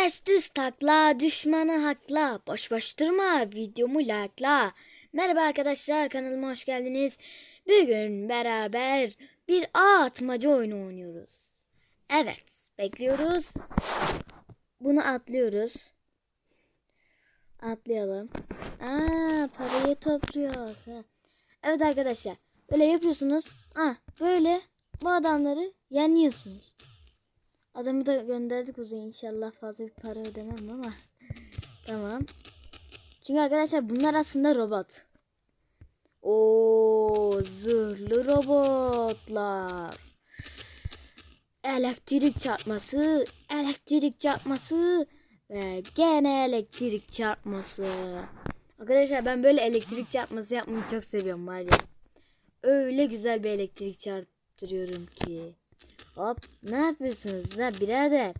Ters düz takla, düşmanı hakla, boş boş durma, videomu like'la. Merhaba arkadaşlar, kanalıma hoş geldiniz. Bugün beraber bir ağ atmaca oyunu oynuyoruz. Evet, bekliyoruz. Bunu atlıyoruz. Atlayalım. Aa, parayı topluyoruz. Evet arkadaşlar, böyle yapıyorsunuz. Ah, böyle bu adamları yeniyorsunuz. Adamı da gönderdik uzaya inşallah fazla bir para ödemem ama. tamam. Çünkü arkadaşlar bunlar aslında robot. O zırhlı robotlar. Elektrik çarpması, elektrik çarpması ve gene elektrik çarpması. Arkadaşlar ben böyle elektrik çarpması yapmayı çok seviyorum var ya. Öyle güzel bir elektrik çarptırıyorum ki. Hop ne yapıyorsunuz la birader?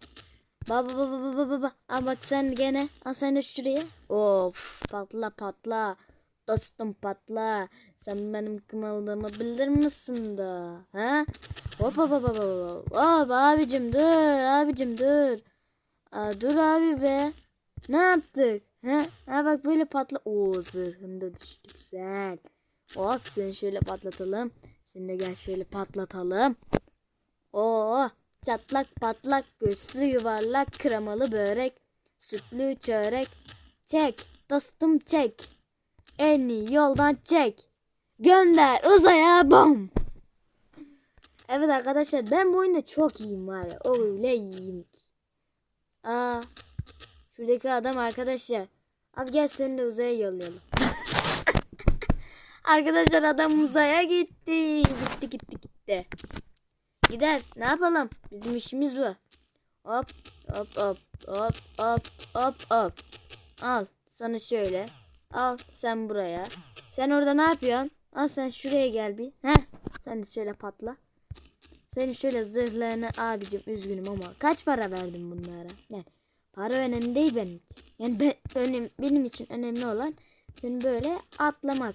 Baba baba baba baba. Al bak sen gene. Al sen de şuraya. Of patla patla. Dostum patla. Sen benim kim olduğumu bilir misin da? Ha? Hop hop hop hop. Hop abicim dur abicim dur. Aa, dur abi be. Ne yaptık? Ha? ha bak böyle patla. Oo zırhında düştük sen. Hop seni şöyle patlatalım. Seni de gel şöyle patlatalım. Oo, çatlak patlak göğsü yuvarlak kremalı börek sütlü çörek çek dostum çek en iyi yoldan çek gönder uzaya bom Evet arkadaşlar ben bu oyunda çok iyiyim var ya öyle iyiyim ki. Aa, şuradaki adam arkadaşlar abi gel seni de uzaya yollayalım. arkadaşlar adam uzaya gitti gitti gitti gitti. Gider. Ne yapalım? Bizim işimiz bu. Hop hop hop hop hop hop hop. Al sana şöyle. Al sen buraya. Sen orada ne yapıyorsun? Al sen şuraya gel bir. He? Sen de şöyle patla. Senin şöyle zırhlarını abicim üzgünüm ama kaç para verdim bunlara? Yani para önemli değil benim için. Yani ben, benim, benim için önemli olan seni böyle atlamak.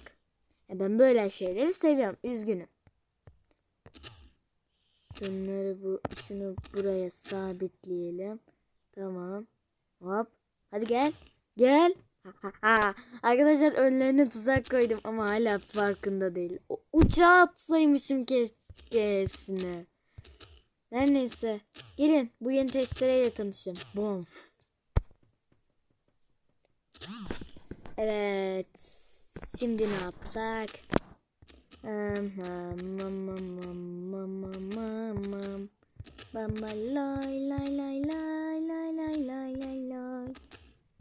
Yani ben böyle şeyleri seviyorum. Üzgünüm. Şunları bu şunu buraya sabitleyelim. Tamam. Hop. Hadi gel. Gel. Arkadaşlar önlerine tuzak koydum ama hala farkında değil. O, uçağa atsaymışım keşke hepsini. Her neyse. Gelin bu yeni testereyle tanışın. Bom. Evet. Şimdi ne yapsak?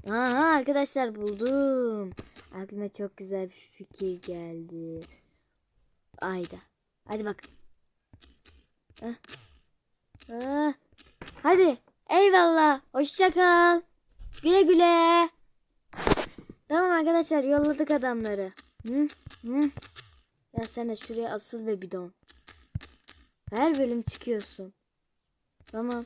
Aha arkadaşlar buldum. Aklıma çok güzel bir fikir geldi. Ayda. Hadi bak. Ah. Ah. Hadi. Eyvallah. Hoşça kal. Güle güle. Tamam arkadaşlar yolladık adamları. Hı? Hı? Ya sen şuraya asıl ve bidon. Her bölüm çıkıyorsun. Tamam.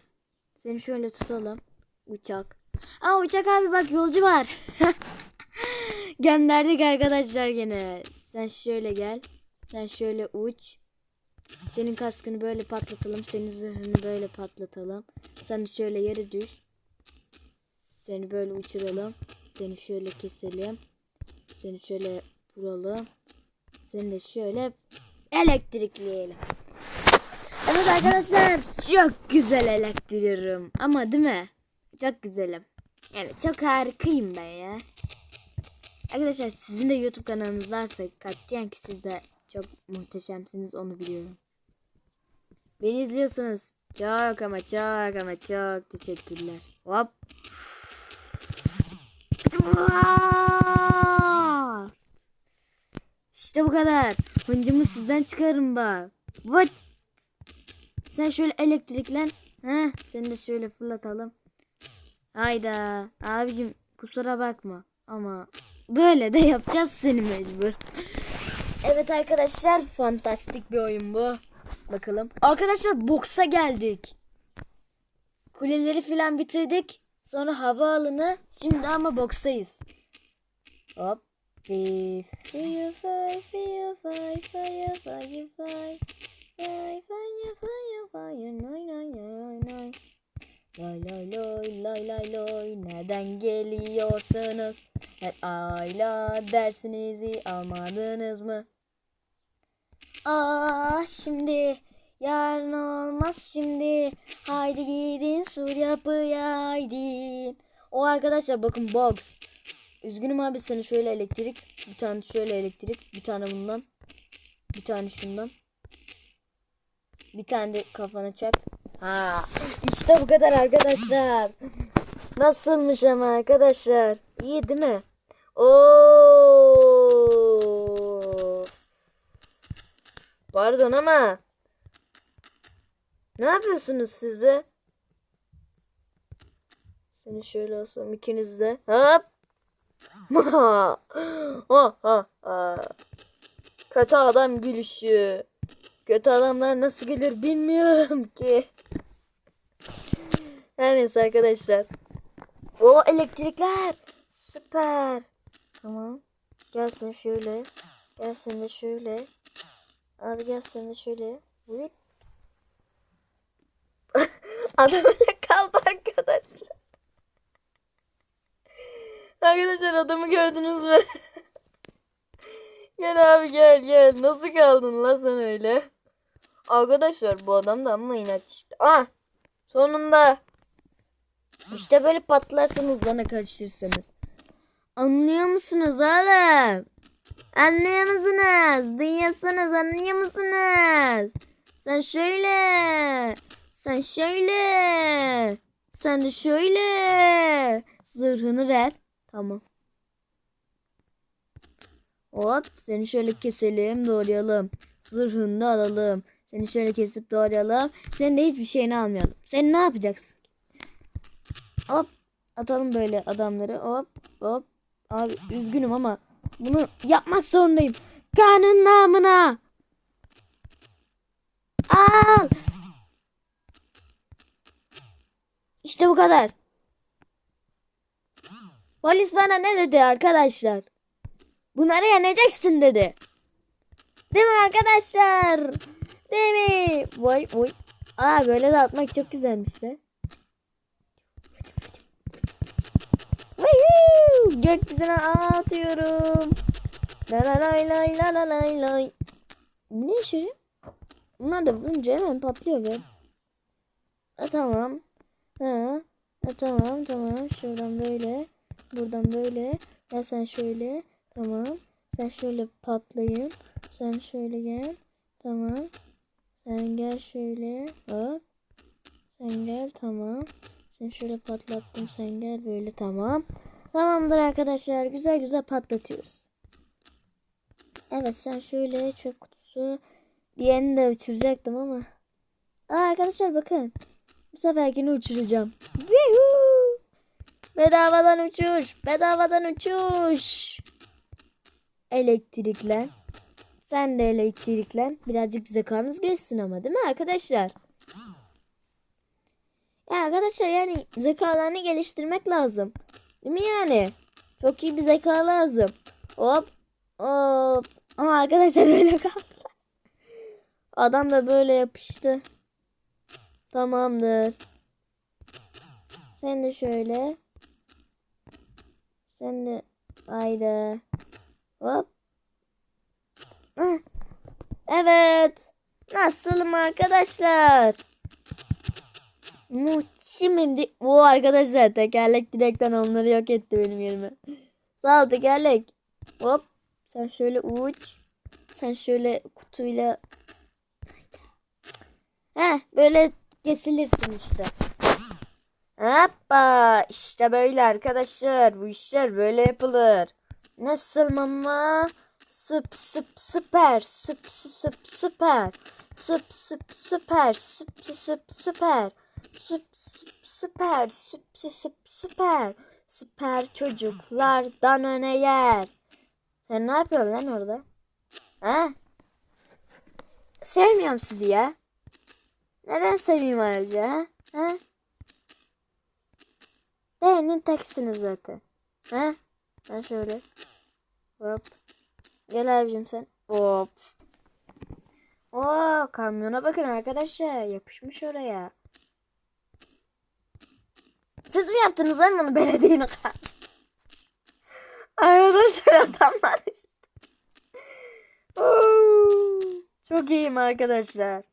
Seni şöyle tutalım. Uçak. Aa uçak abi bak yolcu var. Gönderdik arkadaşlar gene. Sen şöyle gel. Sen şöyle uç. Senin kaskını böyle patlatalım. Senin zırhını böyle patlatalım. Sen şöyle yere düş. Seni böyle uçuralım. Seni şöyle keselim. Seni şöyle vuralım. Seni de şöyle elektrikleyelim. Evet arkadaşlar çok güzel elektriyorum. Ama değil mi? Çok güzelim. Yani çok harikayım ben ya. Arkadaşlar sizin de YouTube kanalınız varsa katiyen ki siz de çok muhteşemsiniz onu biliyorum. Beni izliyorsunuz. Çok ama çok ama çok teşekkürler. Hop. İşte bu kadar. Hıncımı sizden çıkarın bak. What? Sen şöyle elektriklen. Heh, seni de şöyle fırlatalım. Hayda. Abicim kusura bakma. Ama böyle de yapacağız seni mecbur. evet arkadaşlar fantastik bir oyun bu. Bakalım. Arkadaşlar boksa geldik. Kuleleri filan bitirdik. Sonra havaalanı. Şimdi ama bokstayız. Hop. Fire, fire, fire, fire, fire, fire, fire, fire, fire, fire, fire, nay, nay, nay, nay. Lay lay loy lay lay loy nereden geliyorsunuz? Her ayla dersinizi almadınız mı? Aa şimdi yarın olmaz şimdi. Haydi gidin sur yapıya haydi. O arkadaşlar bakın box. Üzgünüm abi seni şöyle elektrik. Bir tane şöyle elektrik. Bir tane bundan. Bir tane şundan. Bir tane de kafana çak. Ha, işte bu kadar arkadaşlar. Nasılmış ama arkadaşlar? İyi değil mi? Oo. Pardon ama. Ne yapıyorsunuz siz be? Seni şöyle alsam ikiniz de. Hop. Kötü adam gülüşü. Kötü adamlar nasıl gelir bilmiyorum ki. Her neyse arkadaşlar. O elektrikler. Süper. Tamam. Gelsin şöyle. Gelsin de şöyle. Abi gelsin de şöyle. Adam kaldı arkadaşlar. Arkadaşlar adamı gördünüz mü? gel abi gel gel. Nasıl kaldın la sen öyle? Arkadaşlar bu adam da amma inat işte. Ah! Sonunda. İşte böyle patlarsanız bana karışırsanız. Anlıyor musunuz oğlum? Anlıyor musunuz? Duyuyorsunuz anlıyor musunuz? Sen şöyle. Sen şöyle. Sen de şöyle. Zırhını ver. Tamam. Hop seni şöyle keselim doğrayalım. Zırhını da alalım. Seni şöyle kesip doğrayalım. Senin de hiçbir şeyini almayalım. Sen ne yapacaksın? Hop atalım böyle adamları. Hop hop. Abi üzgünüm ama bunu yapmak zorundayım. Kanun namına. Al. İşte bu kadar. Polis bana ne dedi arkadaşlar? Bunları yeneceksin dedi. Değil mi arkadaşlar? Değil mi? Vay vay. Aa böyle de atmak çok güzelmiş. Woohoo! Gökyüzüne atıyorum. La la lay lay la la lay lay. Ne işi? Bunlar da vurunca hemen patlıyor be. Ha, tamam. Ha. ha tamam tamam. Şuradan böyle. Buradan böyle. Ya sen şöyle. Tamam. Sen şöyle patlayın. Sen şöyle gel. Tamam. Sen gel şöyle. Hop. Sen gel tamam. Sen şöyle patlattım. Sen gel böyle tamam. Tamamdır arkadaşlar. Güzel güzel patlatıyoruz. Evet sen şöyle çöp kutusu. Diğerini de uçuracaktım ama. Aa, arkadaşlar bakın. Bu seferkini uçuracağım. Bedavadan uçuş. Bedavadan uçuş. Elektriklen. Sen de elektriklen. Birazcık zekanız geçsin ama değil mi arkadaşlar? Ya arkadaşlar yani zekalarını geliştirmek lazım. Değil mi yani? Çok iyi bir zeka lazım. Hop. Hop. Ama arkadaşlar öyle kaldı. Adam da böyle yapıştı. Tamamdır. Sen de şöyle. Sen de haydi. Hop. Evet. Nasılım arkadaşlar? Muhteşemim. O arkadaşlar tekerlek direkten onları yok etti benim yerime. Sağ ol tekerlek. Hop. Sen şöyle uç. Sen şöyle kutuyla. Heh böyle kesilirsin işte. Hoppa işte böyle arkadaşlar bu işler böyle yapılır. Nasıl mama? Süp süp süper süp süp süp süper süp süp süper süp süp süper süp süp süper süp süp süper süper çocuklardan öne yer. Sen ne yapıyorsun lan orada? Ha? Sevmiyorum sizi ya. Neden seveyim ayrıca? Ha? Değerinin teksiniz zaten. Ha? Ben şöyle. Hop. Gel abicim sen. Hop. Oo kamyona bakın arkadaşlar. Yapışmış oraya. Siz mi yaptınız lan bunu belediyenin Arkadaşlar adamlar işte. Çok iyiyim arkadaşlar.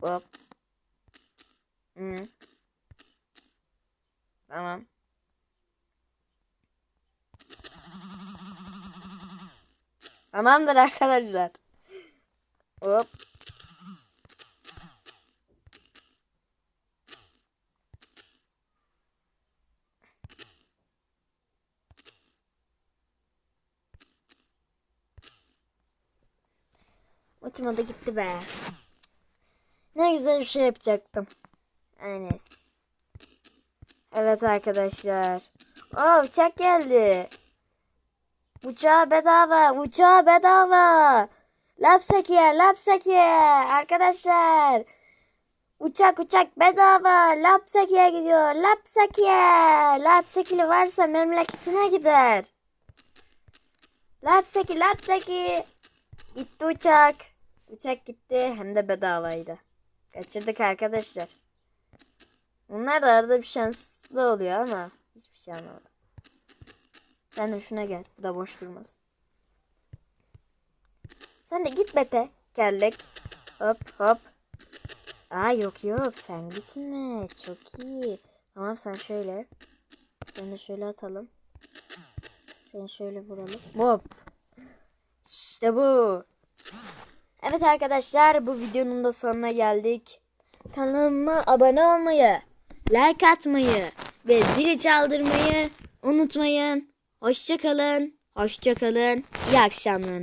Hop. Hı. Tamam. Tamamdır arkadaşlar. Hop. Uçmadı gitti be. Ne güzel bir şey yapacaktım. Aynen. Evet arkadaşlar. Aa uçak geldi. Uçağa bedava, uçağa bedava. Lapsakiye, lapsakiye. Arkadaşlar. Uçak uçak bedava. Lapsakiye gidiyor. Lapsakiye. Lapsakili varsa memleketine gider. Lapsaki, lapsaki. Gitti uçak. Uçak gitti hem de bedavaydı. Kaçırdık arkadaşlar. Bunlar da arada bir şanslı oluyor ama hiçbir şey anlamadım. Sen de şuna gel. Bu da boş durmasın. Sen de git bete. Kerlek. Hop hop. Aa yok yok sen gitme. Çok iyi. Tamam sen şöyle. Sen de şöyle atalım. Seni şöyle vuralım. Hop. İşte bu. Evet arkadaşlar bu videonun da sonuna geldik. Kanalıma abone olmayı, like atmayı ve zili çaldırmayı unutmayın. Hoşçakalın. Hoşçakalın. İyi akşamlarınız.